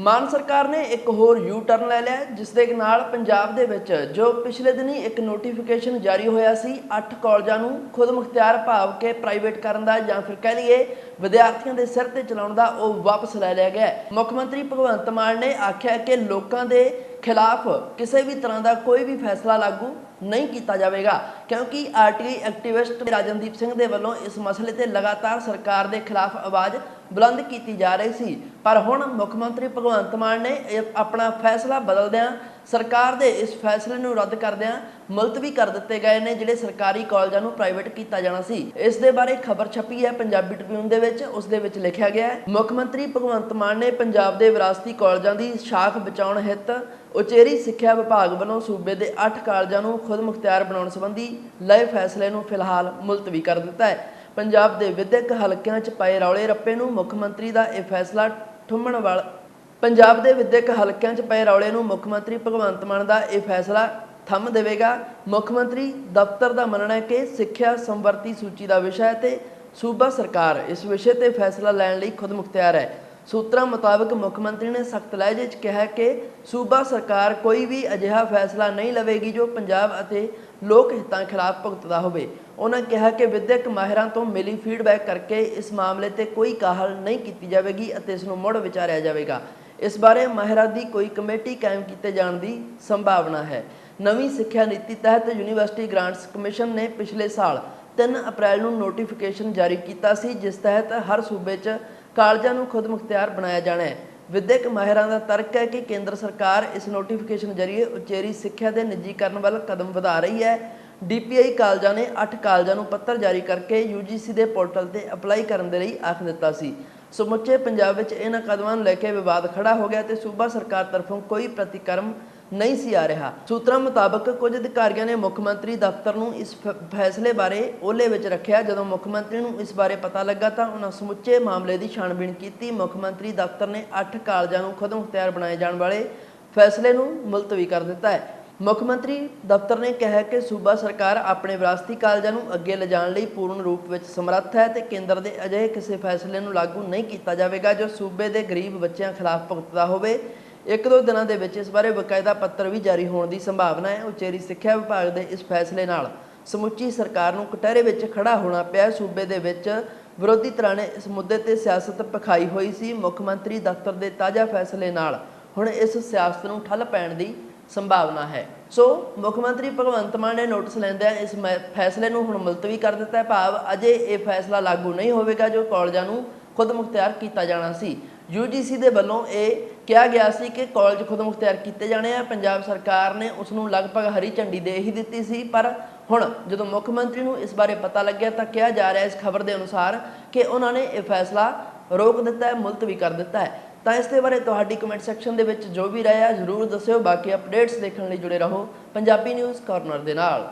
ਮਾਨ ਸਰਕਾਰ ਨੇ ਇੱਕ ਹੋਰ ਯੂ ਟਰਨ ਲੈ ਲਿਆ ਜਿਸ ਦੇ ਨਾਲ ਪੰਜਾਬ ਦੇ ਵਿੱਚ ਜੋ ਪਿਛਲੇ ਦਿਨੀ ਇੱਕ ਨੋਟੀਫਿਕੇਸ਼ਨ ਜਾਰੀ ਹੋਇਆ ਸੀ 8 ਕਾਲਜਾਂ ਨੂੰ ਖੁਦ ਮੁਖਤਿਆਰ ਭਾਵ ਕੇ ਪ੍ਰਾਈਵੇਟ ਕਰਨ ਦਾ ਜਾਂ ਫਿਰ ਕਹਿ ਲਈਏ ਵਿਦਿਆਰਥੀਆਂ ਦੇ ਸਿਰ ਤੇ ਚਲਾਉਣ ਦਾ ਉਹ ਵਾਪਸ ਲੈ ਲਿਆ ਗਿਆ ਮੁੱਖ ਮੰਤਰੀ ਭਗਵੰਤ ਮਾਨ ਨੇ ਆਖਿਆ ਕਿ ਲੋਕਾਂ ਦੇ ਖਿਲਾਫ ਕਿਸੇ ਵੀ ਤਰ੍ਹਾਂ ਦਾ ਕੋਈ ਵੀ ਫੈਸਲਾ ਲਾਗੂ ਨਹੀਂ ਕੀਤਾ ਜਾਵੇਗਾ, ਕਿਉਂਕਿ ਆਰਟੀਆਈ ਐਕਟਿਵਿਸਟ ਰਾਜਨਦੀਪ ਸਿੰਘ ਦੇ ਵੱਲੋਂ ਇਸ ਮਸਲੇ ਤੇ ਲਗਾਤਾਰ ਸਰਕਾਰ ਦੇ ਖਿਲਾਫ ਆਵਾਜ਼ ਬੁਲੰਦ ਕੀਤੀ ਜਾ ਰਹੀ ਸੀ। ਪਰ ਹੁਣ ਮੁੱਖ ਮੰਤਰੀ ਭਗਵੰਤ ਮਾਨ ਨੇ ਆਪਣਾ ਫੈਸਲਾ ਬਦਲਦਿਆਂ ਸਰਕਾਰ ਦੇ ਇਸ ਫੈਸਲੇ ਨੂੰ ਰੱਦ ਕਰਦਿਆਂ ਮੁਲਤਵੀ ਕਰ ਦਿੱਤੇ ਗਏ ਨੇ, ਜਿਹੜੇ ਸਰਕਾਰੀ ਕਾਲਜਾਂ ਨੂੰ ਪ੍ਰਾਈਵੇਟ ਕੀਤਾ ਜਾਣਾ ਸੀ। ਇਸ ਦੇ ਬਾਰੇ ਖਬਰ ਛਪੀ ਹੈ ਪੰਜਾਬੀ ਟ੍ਰਿਬਿਊਨ ਦੇ ਵਿੱਚ, ਉਸ ਦੇ ਵਿੱਚ ਲਿਖਿਆ ਗਿਆ ਹੈ, ਮੁੱਖ ਮੰਤਰੀ ਭਗਵੰਤ ਮਾਨ ਨੇ ਪੰਜਾਬ ਦੇ ਵਿਰਾਸਤੀ ਕਾਲਜਾਂ ਦੀ ਸ਼ਾਖ ਬਚਾਉਣ ਹਿੱਤ ਉਚੇਰੀ ਸਿੱਖਿਆ ਵਿਭਾਗ ਵੱਲੋਂ ਸੂਬੇ ਦੇ 8 ਕਾਲਜਾਂ ਨੂੰ ਖੁਦ ਮੁਖਤਿਆਰ ਬਣਾਉਣ ਸੰਬੰਧੀ ਲਏ ਫੈਸਲੇ ਨੂੰ ਫਿਲਹਾਲ ਮੁਲਤਵੀ ਕਰ ਦਿੱਤਾ ਹੈ। ਪੰਜਾਬ ਦੇ ਵਿਦਿਅਕ ਹਲਕਿਆਂ 'ਚ ਪਏ ਰੌਲੇ ਰੱਪੇ ਨੂੰ ਮੁੱਖ ਮੰਤਰੀ ਦਾ ਇਹ ਫੈਸਲਾ ਠੁੰਮਣ ਵਾਲਾ ਪੰਜਾਬ ਦੇ ਵਿਦਿਅਕ ਹਲਕਿਆਂ 'ਚ ਪਏ ਰੌਲੇ ਨੂੰ ਮੁੱਖ ਮੰਤਰੀ ਭਗਵੰਤ ਮਾਨ ਦਾ ਇਹ ਫੈਸਲਾ ਥੰਮ ਦੇਵੇਗਾ। ਮੁੱਖ ਮੰਤਰੀ ਦਫ਼ਤਰ ਦਾ ਮੰਨਣਾ ਹੈ ਕਿ ਸਿੱਖਿਆ ਸੰਵਰਤੀ ਸੂਚੀ ਦਾ ਵਿਸ਼ਾ ਹੈ ਤੇ ਸੂਬਾ ਸਰਕਾਰ ਇਸ ਵਿਸ਼ੇ ਤੇ ਫੈਸਲਾ ਲੈਣ ਲਈ ਖੁਦ ਮੁਖਤਿਆਰ ਹੈ। ਸੂਤਰਾਂ ਮੁਤਾਬਕ ਮੁੱਖ ਮੰਤਰੀ ਨੇ ਸਖਤ ਲਹਿਜੇ 'ਚ ਕਿਹਾ ਕਿ ਸੂਬਾ ਸਰਕਾਰ ਕੋਈ ਵੀ ਅਜਿਹਾ ਫੈਸਲਾ ਨਹੀਂ ਲਵੇਗੀ ਜੋ ਪੰਜਾਬ ਅਤੇ ਲੋਕ ਹਿੱਤਾਂ ਖਿਲਾਫ ਭੁਗਤਦਾ ਹੋਵੇ। ਉਹਨਾਂ ਕਿਹਾ ਕਿ ਵਿਦਿਅਕ ਮਾਹਿਰਾਂ ਤੋਂ ਮਿਲੀ ਫੀਡਬੈਕ ਕਰਕੇ ਇਸ ਮਾਮਲੇ ਤੇ ਕੋਈ ਕਾਹਲ ਨਹੀਂ ਕੀਤੀ ਜਾਵੇਗੀ ਅਤੇ ਇਸ ਨੂੰ ਮੁੜ ਵਿਚਾਰਿਆ ਜਾਵੇਗਾ। ਇਸ ਬਾਰੇ ਮਾਹਿਰਾਂ ਦੀ ਕੋਈ ਕਮੇਟੀ ਕਾਇਮ ਕੀਤੇ ਜਾਣ ਦੀ ਸੰਭਾਵਨਾ ਹੈ। ਨਵੀਂ ਸਿੱਖਿਆ ਨੀਤੀ ਤਹਿਤ ਯੂਨੀਵਰਸਿਟੀ ਗ੍ਰਾਂਟਸ ਕਮਿਸ਼ਨ ਨੇ ਪਿਛਲੇ ਸਾਲ 3 ਅਪ੍ਰੈਲ ਨੂੰ ਨੋਟੀਫਿਕੇਸ਼ਨ ਜਾਰੀ ਕੀਤਾ ਸੀ, ਜਿਸ ਤਹਿਤ ਹਰ ਸੂਬੇ 'ਚ ਕਾਲਜਾਂ ਨੂੰ ਖੁਦ ਮੁਖਤਿਆਰ ਬਣਾਇਆ ਜਾਣਾ ਹੈ। ਵਿਦਿਅਕ ਮਾਹਿਰਾਂ ਦਾ ਤਰਕ ਹੈ ਕਿ ਕੇਂਦਰ ਸਰਕਾਰ ਇਸ ਨੋਟੀਫਿਕੇਸ਼ਨ ਜ਼ਰੀਏ ਉਚੇਰੀ ਸਿੱਖਿਆ ਦੇ ਨਿੱਜੀਕਰਨ ਵੱਲ ਕਦਮ ਵਧਾ ਰਹੀ ਹੈ। ਡੀਪੀਆਈ ਕਾਲਜਾਂ ਨੇ 8 ਕਾਲਜਾਂ ਨੂੰ ਪੱਤਰ ਜਾਰੀ ਕਰਕੇ ਯੂਜੀਸੀ ਦੇ ਪੋਰਟਲ ਤੇ ਅਪਲਾਈ ਕਰਨ ਦੇ ਲਈ ਆਖ ਦਿੱਤਾ ਸੀ। ਸਮੁੱਚੇ ਪੰਜਾਬ ਵਿੱਚ ਇਹਨਾਂ ਕਦਮਾਂ ਨੂੰ ਲੈ ਕੇ ਵਿਵਾਦ ਖੜਾ ਹੋ ਗਿਆ ਤੇ ਸੂਬਾ ਸਰਕਾਰ ਤਰਫੋਂ ਕੋਈ ਪ੍ਰਤੀਕਰਮ ਨਹੀਂ ਸੀ ਆ ਰਿਹਾ। ਸੂਤਰਾਂ ਮੁਤਾਬਕ ਕੁਝ ਅਧਿਕਾਰੀਆਂ ਨੇ ਮੁੱਖ ਮੰਤਰੀ ਦਫ਼ਤਰ ਨੂੰ ਇਸ ਫੈਸਲੇ ਬਾਰੇ ਓਲੇ ਵਿੱਚ ਰੱਖਿਆ। ਜਦੋਂ ਮੁੱਖ ਮੰਤਰੀ ਨੂੰ ਇਸ ਬਾਰੇ ਪਤਾ ਲੱਗਾ ਤਾਂ ਉਹਨਾਂ ਸਮੁੱਚੇ ਮਾਮਲੇ ਦੀ ਛਾਣਬੀਣ ਕੀਤੀ। ਮੁੱਖ ਮੰਤਰੀ ਦਫ਼ਤਰ ਨੇ 8 ਕਾਲਜਾਂ ਨੂੰ ਖੁਦ ਮੁਖਤਿਆਰ ਬਣਾਏ ਜਾਣ ਵਾਲੇ ਫੈਸਲੇ ਨੂੰ ਮੁਲਤਵੀ ਕਰ ਦਿੱਤਾ ਹੈ। ਮੁੱਖ ਮੰਤਰੀ ਦਫ਼ਤਰ ਨੇ ਕਿਹਾ ਕਿ ਸੂਬਾ ਸਰਕਾਰ ਆਪਣੇ ਵਿਰਾਸਤੀ ਕਾਲਜਾਂ ਨੂੰ ਅੱਗੇ ਲਿਜਾਣ ਲਈ ਪੂਰਨ ਰੂਪ ਵਿੱਚ ਸਮਰੱਥ ਹੈ ਤੇ ਕੇਂਦਰ ਦੇ ਅਜਿਹੇ ਕਿਸੇ ਫੈਸਲੇ ਨੂੰ ਲਾਗੂ ਨਹੀਂ ਕੀਤਾ ਜਾਵੇਗਾ ਜੋ ਸੂਬੇ ਦੇ ਗਰੀਬ ਬੱਚਿਆਂ ਖਿਲਾਫ ਭੁਗਤਦਾ ਹੋਵੇ। ਇੱਕ ਦੋ ਦਿਨਾਂ ਦੇ ਵਿੱਚ ਇਸ ਬਾਰੇ ਬਕਾਇਦਾ ਪੱਤਰ ਵੀ ਜਾਰੀ ਹੋਣ ਦੀ ਸੰਭਾਵਨਾ ਹੈ। ਉਚੇਰੀ ਸਿੱਖਿਆ ਵਿਭਾਗ ਦੇ ਇਸ ਫੈਸਲੇ ਨਾਲ ਸਮੁੱਚੀ ਸਰਕਾਰ ਨੂੰ ਕਟਹਿਰੇ ਵਿੱਚ ਖੜਾ ਹੋਣਾ ਪਿਆ। ਸੂਬੇ ਦੇ ਵਿੱਚ ਵਿਰੋਧੀ ਧਿਰਾਂ ਨੇ ਇਸ ਮੁੱਦੇ ਤੇ ਸਿਆਸਤ ਪਖਾਈ ਹੋਈ ਸੀ। ਮੁੱਖ ਮੰਤਰੀ ਦਫ਼ਤਰ ਦੇ ਤਾਜ਼ਾ ਫੈਸਲੇ ਨਾਲ ਹੁਣ ਇਸ ਸਿਆਸਤ ਨੂੰ ਠੱਲ ਪੈਣ ਦੀ ਸੰਭਾਵਨਾ ਹੈ। ਸੋ, ਮੁੱਖ ਮੰਤਰੀ ਭਗਵੰਤ ਮਾਨ ਨੇ ਨੋਟਿਸ ਲੈਂਦਿਆਂ ਇਸ ਮੈ- ਫੈਸਲੇ ਨੂੰ ਹੁਣ ਮੁਲਤਵੀ ਕਰ ਦਿੱਤਾ ਹੈ। ਭਾਵ ਅਜੇ ਇਹ ਫੈਸਲਾ ਲਾਗੂ ਨਹੀਂ ਹੋਵੇਗਾ ਜੋ ਕਾਲਜਾਂ ਨੂੰ ਖੁਦ ਮੁਖਤਿਆਰ ਕੀਤਾ ਜਾਣਾ ਸੀ। ਯੂਜੀਸੀ ਦੇ ਵੱਲੋਂ ਇਹ ਕਿਹਾ ਗਿਆ ਸੀ ਕਿ ਕਾਲਜ ਖੁਦ ਮੁਖਤਿਆਰ ਕੀਤੇ ਜਾਣੇ ਆ। ਪੰਜਾਬ ਸਰਕਾਰ ਨੇ ਉਸ ਨੂੰ ਲਗਭਗ ਹਰੀ ਝੰਡੀ ਦੇ ਹੀ ਦਿੱਤੀ ਸੀ। ਪਰ ਹੁਣ ਜਦੋਂ ਮੁੱਖ ਮੰਤਰੀ ਨੂੰ ਇਸ ਬਾਰੇ ਪਤਾ ਲੱਗਿਆ ਤਾਂ ਕਿਹਾ ਜਾ ਰਿਹਾ ਇਸ ਖਬਰ ਦੇ ਅਨੁਸਾਰ ਕਿ ਉਹਨਾਂ ਨੇ ਇਹ ਫੈਸਲਾ ਰੋਕ ਦਿੱਤਾ ਹੈ, ਮੁਲਤਵੀ ਕਰ ਦਿੱਤਾ ਹੈ। ਤਾਂ ਇਸ ਦੇ ਬਾਰੇ ਤੁਹਾਡੀ ਕਮੈਂਟ ਸੈਕਸ਼ਨ ਦੇ ਵਿੱਚ ਜੋ ਵੀ ਰਾਏ ਹੈ ਜ਼ਰੂਰ ਦੱਸਿਓ। ਬਾਕੀ ਅਪਡੇਟਸ ਦੇਖਣ ਲਈ ਜੁੜੇ ਰਹੋ। ਪੰਜਾਬੀ ਨਿਊਜ਼ ਕਾਰਨਰ ਦੇ ਨਾਲ।